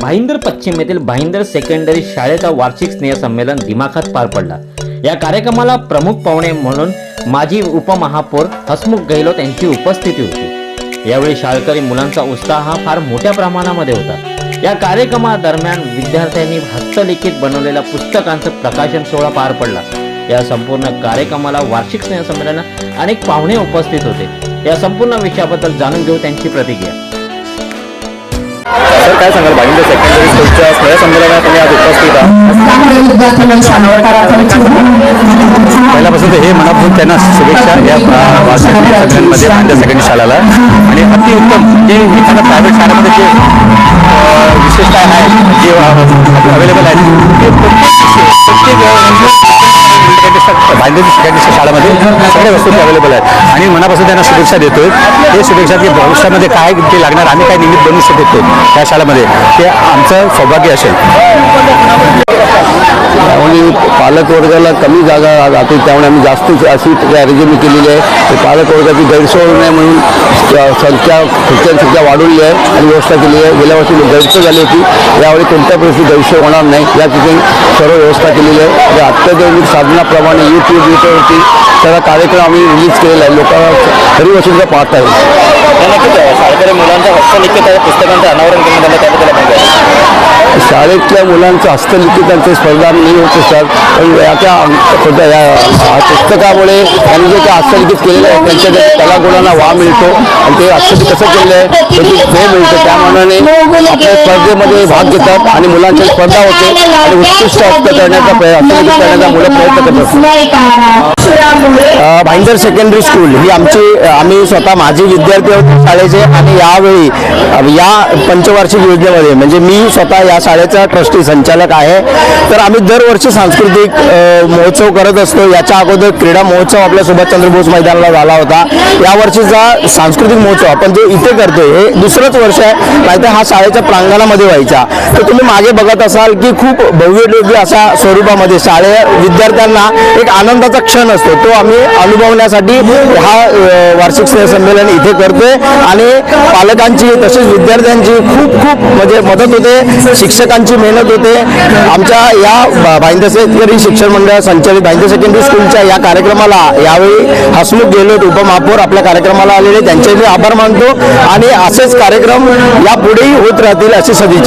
भाईंदर पश्चिम येथील भाईंदर सेकंडरी शाळेचा वार्षिक स्नेहसंमेलन दिमाखात पार पडला. या कार्यक्रमाला प्रमुख पाहुणे म्हणून माजी उपमहापौर हसमुख गहलोत यांची उपस्थिती होती. यावेळी शाळकरी मुलांचा उत्साह हा फार मोठ्या प्रमाणामध्ये होता. या कार्यक्रमादरम्यान विद्यार्थ्यांनी हस्तलिखित बनवलेल्या पुस्तकांचं प्रकाशन सोहळा पार पडला. या संपूर्ण कार्यक्रमाला वार्षिक स्नेहसंमेलनात अनेक पाहुणे उपस्थित होते. या संपूर्ण विषयाबद्दल जाणून घेऊ त्यांची प्रतिक्रिया. सर काय सांगाल? भाईंदर सेकंडरी स्कूलच्या स्नेह संमेलनात तुम्ही आज उपस्थित आहात. पहिल्यापासून हे मनापासून त्यांना शुभेच्छा या अ, वार्षिक सेकंडरी शाळेला. आणि अतिउत्तम जे एखाद्या प्रायव्हेट शाळेमध्ये जे अ, विशेषता आहे जे अ, भाईंदर शाळेमध्ये सगळ्या वस्तू अवेलेबल आहेत. आणि मनापासून त्यांना शुभेच्छा देतोय. ते शुभेच्छा की भविष्यामध्ये काय ते लागणार आम्ही काय निमित्त बनू शकतो त्या शाळेमध्ये. ते आमचं सौभाग्य असेल. पालकवर्गाला कमी जागा जाते त्यामुळे आम्ही जास्त अशी अरेंजमेंट केलेली आहे. ते पालकवर्गाची गैरसोय होऊ नये म्हणून संख्या खुर्च्यांची संख्या वाढवली आहे आणि व्यवस्था केली आहे. गेल्या वर्षी गैरसोय झाली होती. यावेळी कोणत्या परिस्थिती गैरसोय होणार नाही या ठिकाणी सर्व व्यवस्था केलेली आहे. आणि अत्याधुनिक साधनाप्रमाणे यूट्यूब याच्यावरती सगळा कार्यक्रम आम्ही रिलीज केलेला आहे. लोकांना घरी बसून पाहत आहे नक्कीच शाळकरी मुलांच्या हस्तलिखित पुस्तकांचं अनावरण केलं झालं त्याबद्दल आपण काय? शाळेतल्या मुलांचं हस्तलिखितांचे स्पर्धा नाही होत असतात पण याच्या खोट्या या या पुस्तकामुळे त्यांनी जे काय हस्तलिखित केलेलं आहे त्यांच्या त्या कलागुणांना वाव मिळतो आणि ते हस्तलिखित कसं केलेलं आहे त्याची हे मिळतं. त्यामानाने आपल्या स्पर्धेमध्ये भाग घेतात आणि मुलांची स्पर्धा होते आणि उत्कृष्ट हस्त करण्याचा प्रयत्न हस्तलिखित करण्याचा मुलं प्रयत्न करतात अ, भाईंदर सेकंडरी स्कूल ही आमची आम्ही स्वतः माजी विद्यार्थी होतो शाळेचे आणि यावेळी या पंचवार्षिक योजनेमध्ये म्हणजे मी स्वतः या शाळेचा ट्रस्टी संचालक आहे. तर आम्ही दरवर्षी सांस्कृतिक महोत्सव करत असतो. याच्या अगोदर क्रीडा महोत्सव आपल्या सुभाषचंद्र बोस मैदानाला झाला होता. यावर्षीचा सांस्कृतिक महोत्सव आपण जो इथे करतो हे दुसरंच वर्ष आहे. नाहीतर हा शाळेच्या प्रांगणामध्ये व्हायचा. तर तुम्ही मागे बघत असाल की खूप भव्य अशा स्वरूपामध्ये शाळे विद्यार्थ्यांना एक आनंदाचा क्षण असतो. तो आम्ही अनुभवण्यासाठी हा वार्षिक स्नेह संमेलन इथे आणि पालकांची तसेच विद्यार्थ्यांची खूप खूप म्हणजे मदत होते शिक्षकांची मेहनत होते. आमच्या या भाईंद शेतकरी शिक्षण मंडळ संचालित भाईंद सेकंडरी स्कूलच्या या कार्यक्रमाला यावेळी हसमुख गेलोट उपमहापौर आपल्या कार्यक्रमाला आलेले त्यांचे मी आभार मानतो. आणि असेच कार्यक्रम यापुढेही होत राहतील अशी सदिच्छा.